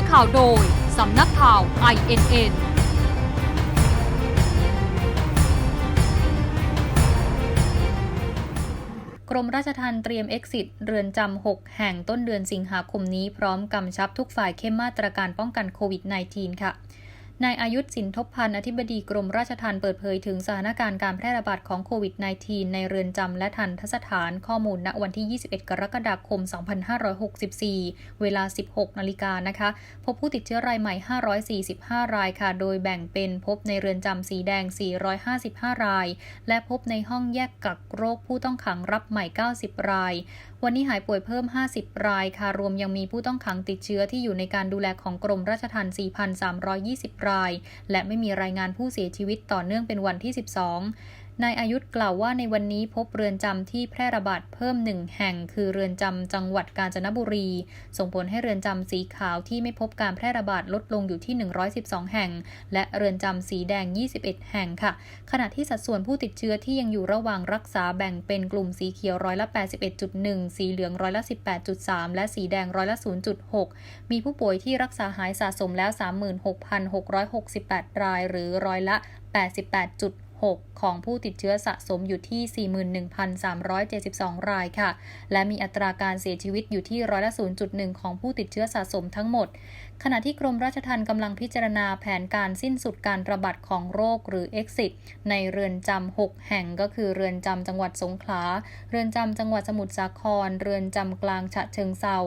อข่าวโดย สำนักข่าว INN กรมราชทัณฑ์เตรียม Exit เรือนจำ 6 แห่งต้นเดือนสิงหาคมนี้พร้อมกำชับทุกฝ่ายเข้มมาตรการป้องกันโควิด -19 ค่ะ นายอายุธสินทบพันธ์อธิบดีกรมราชทัณฑ์เปิดเผยถึงสถานการณ์การแพร่ระบาดของโควิด -19 ในเรือนจำและทันทสถานข้อมูลณวันที่ 21 กรกฎาคม 2564 เวลา 16 นาฬิกานะคะ พบผู้ติดเชื้อรายใหม่ 545 รายค่ะ โดยแบ่งเป็นพบในเรือนจำสีแดง 455 ราย และพบในห้องแยกกักโรคผู้ต้องขังรับใหม่ 90 ราย วันนี้หายป่วยเพิ่ม 50 รายค่ะ รวมยังมีผู้ต้องขังติดเชื้อที่อยู่ในการดูแลของกรมราชทัณฑ์ 4,320 รายและไม่มีรายงานผู้เสียชีวิตต่อเนื่องเป็นวันที่ 12 นายอายุธกล่าวว่าในวันนี้พบเรือนจำที่แพร่ระบาดเพิ่มหนึ่งแห่ง คือเรือนจำจังหวัดกาญจนบุรี ส่งผลให้เรือนจำสีขาวที่ไม่พบการแพร่ระบาดลดลงอยู่ที่ 112 แห่ง และเรือนจำสีแดง 21 แห่งค่ะ ขณะที่สัดส่วนผู้ติดเชื้อที่ยังอยู่ระหว่างรักษาแบ่งเป็นกลุ่มสีเขียวร้อยละ 81.1 สีเหลืองร้อยละ 18.3 และสีแดงร้อยละ 0.6 มีผู้ป่วยที่รักษาหายสะสมแล้ว 36,668 ราย หรือร้อยละ 88.6 ของผู้ติดเชื้อสะสมอยู่ที่ 41,372 รายค่ะ และมีอัตราการเสียชีวิตอยู่ที่ร้อยละ0.1 ของผู้ติดเชื้อสะสมทั้งหมด ขณะที่กรมราชทัณฑ์กำลังพิจารณาแผนการสิ้นสุดการระบาดของโรคหรือ Exit ในเรือนจำ6แห่งก็คือเรือนจำจังหวัดสงขลา เรือนจำจังหวัดสมุทรสาคร เรือนจำกลางฉะเชิงเซา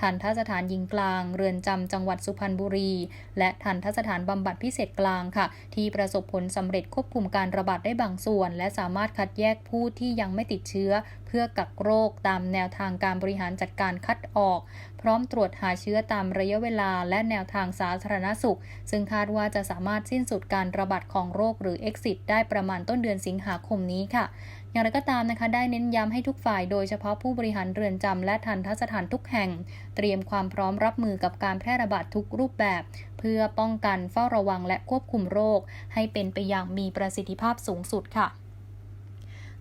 ทันทสถานหญิงกลาง เรือนจำจังหวัดสุพรรณบุรี และทันทสถานบำบัดพิเศษกลางค่ะ ที่ประสบผลสำเร็จควบคุมการระบาดได้บางส่วน และสามารถคัดแยกผู้ที่ยังไม่ติดเชื้อ เพื่อกักโรคตามแนวทางการบริหารจัดการคัดออก พร้อมตรวจหาเชื้อตามระยะเวลาและแนวทางสาธารณสุข ซึ่งคาดว่าจะสามารถสิ้นสุดการระบาดของโรคหรือ Exit ได้ประมาณต้นเดือนสิงหาคมนี้ค่ะอย่างไรก็ตามนะคะ ได้เน้นย้ำให้ทุกฝ่ายโดยเฉพาะผู้บริหารเรือนจำและทันทสถานทุกแห่ง เตรียมความพร้อมรับมือกับการแพร่ระบาดทุกรูปแบบ เพื่อป้องกันเฝ้าระวังและควบคุมโรค ให้เป็นไปอย่างมีประสิทธิภาพสูงสุดค่ะ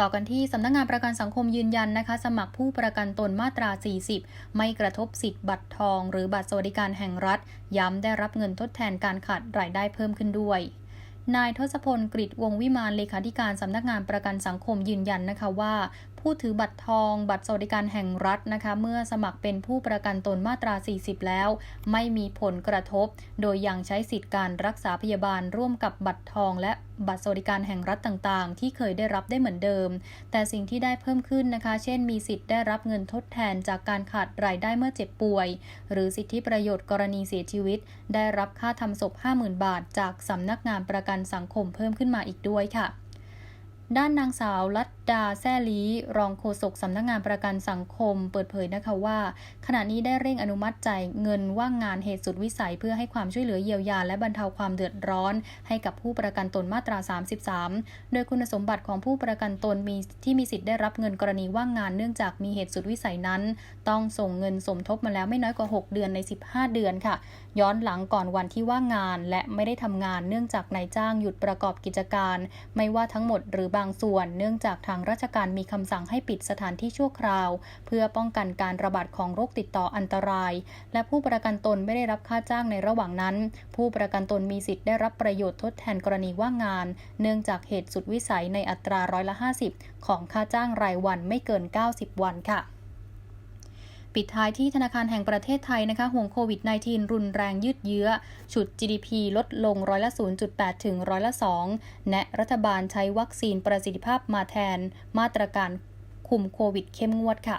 ต่อกันที่สำนักงงานประกันสังคมยืนยันนะคะ สมัครผู้ประกันตนมาตรา 40 ไม่กระทบสิทธิ์บัตรทอง หรือบัตรสวัสดิการแห่งรัฐ ย้ำได้รับเงินทดแทนการขาดรายได้เพิ่มขึ้นด้วย นายทศพลกฤษวงวิมานเลขาธิการสำนักงานประกันสังคมยืนยันนะคะว่า ผู้ถือบัตรทอง บัตรสวัสดิการแห่งรัฐนะคะ เมื่อสมัครเป็นผู้ประกันตนมาตรา 40 แล้ว ไม่มีผลกระทบ โดยยังใช้สิทธิการรักษาพยาบาลร่วมกับบัตรทอง และบัตรสวัสดิการแห่งรัฐต่างๆ ที่เคยได้รับได้เหมือนเดิม แต่สิ่งที่ได้เพิ่มขึ้นนะคะ เช่น มีสิทธิ์ได้รับเงินทดแทนจากการขาดรายได้เมื่อเจ็บป่วย หรือสิทธิประโยชน์กรณีเสียชีวิต ได้รับค่าทำศพ 50,000 บาท จากสำนักงานประกันสังคมเพิ่มขึ้นมาอีกด้วยค่ะ ด้านนางสาวลัด ดาแซ่ลีรองโฆษกสำนักงานประกันสังคม เปิดเผยนะคะว่า ขณะนี้ได้เร่งอนุมัติจ่ายเงินว่างงานเหตุสุดวิสัย เพื่อให้ความช่วยเหลือเยียวยาและบรรเทาความเดือดร้อน ให้กับผู้ประกันตนมาตรา 33 โดยคุณสมบัติของผู้ประกันตนมีที่มีสิทธิ์ได้รับเงินกรณีว่างงานเนื่องจากมีเหตุสุดวิสัยนั้น ต้องส่งเงินสมทบมาแล้วไม่น้อยกว่า 6 เดือนใน 15 เดือนค่ะ ย้อนหลังก่อนวันที่ว่างงาน และไม่ได้ทำงานเนื่องจากนายจ้างหยุดประกอบกิจการ ไม่ว่าทั้งหมดหรือบางส่วนเนื่องจากทางราชการมีคำสั่งให้ปิดสถานที่ชั่วคราว เพื่อป้องกันการระบาดของโรคติดต่ออันตราย และผู้ประกันตนไม่ได้รับค่าจ้างในระหว่างนั้น ผู้ประกันตนมีสิทธิ์ได้รับประโยชน์ทดแทนกรณีว่างงาน เนื่องจากเหตุสุดวิสัยในอัตราร้อยละ 50 ของค่าจ้างรายวันไม่เกิน 90 วันค่ะ ปิดท้ายที่ธนาคารแห่งประเทศไทยนะคะห่วงโควิด -19 รุนแรงยืดเยื้อ ฉุด GDP ลดลงร้อยละ 0.8 ถึงร้อยละ 2แนะรัฐบาลใช้วัคซีนประสิทธิภาพมาแทน มาตรการคุมโควิดเข้มงวดค่ะ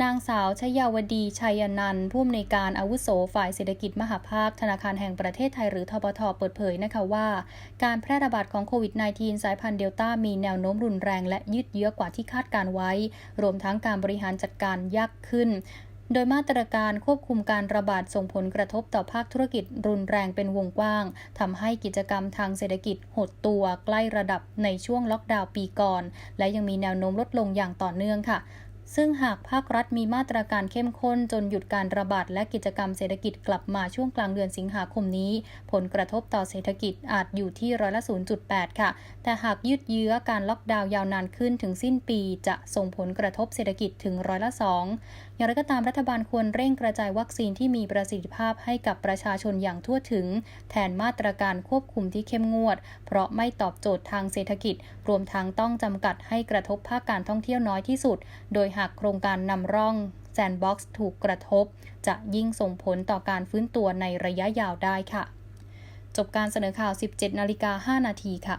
นางสาวชยาวดีชัยนันท์ผู้อำนวยการอาวุโสฝ่ายเศรษฐกิจมหาภาคธนาคารแห่งประเทศไทยหรือทบทเปิดเผยนะคะว่า การแพร่ระบาดของโควิด -19 สายพันธุ์เดลต้ามีแนวโน้มรุนแรงและยืดเยื้อกว่าที่คาดการไว้ รวมทั้งการบริหารจัดการยากขึ้นโดยมาตรการควบคุมการระบาดส่งผลกระทบต่อภาคธุรกิจรุนแรงเป็นวงกว้างทำให้กิจกรรมทางเศรษฐกิจหดตัวใกล้ระดับในช่วงล็อกดาวน์ปีก่อน และยังมีแนวโน้มลดลงอย่างต่อเนื่องค่ะ ซึ่งหากภาครัฐมีมาตรการเข้มข้นจนหยุดการระบาดและกิจกรรมเศรษฐกิจกลับมาช่วงกลางเดือนสิงหาคมนี้ ผลกระทบต่อเศรษฐกิจอาจอยู่ที่ร้อยละ 0.8 ค่ะ แต่หากยืดเยื้อการล็อกดาวน์ยาวนานขึ้นถึงสิ้นปี จะส่งผลกระทบเศรษฐกิจถึงร้อยละ 2 อย่างไรก็ตามรัฐบาลควรเร่งกระจายวัคซีนที่มีประสิทธิภาพให้กับประชาชนอย่างทั่วถึง แทนมาตรการควบคุมที่เข้มงวด เพราะไม่ตอบโจทย์ทางเศรษฐกิจ รวมทั้งต้องจำกัดให้กระทบภาคการท่องเที่ยวน้อยที่สุด โดยหากโครงการนำร่องแซนด์บ็อกซ์ถูกกระทบ จะยิ่งส่งผลต่อการฟื้นตัวในระยะยาวได้ค่ะ จบการเสนอข่าว 17 นาฬิกา 5 นาทีค่ะ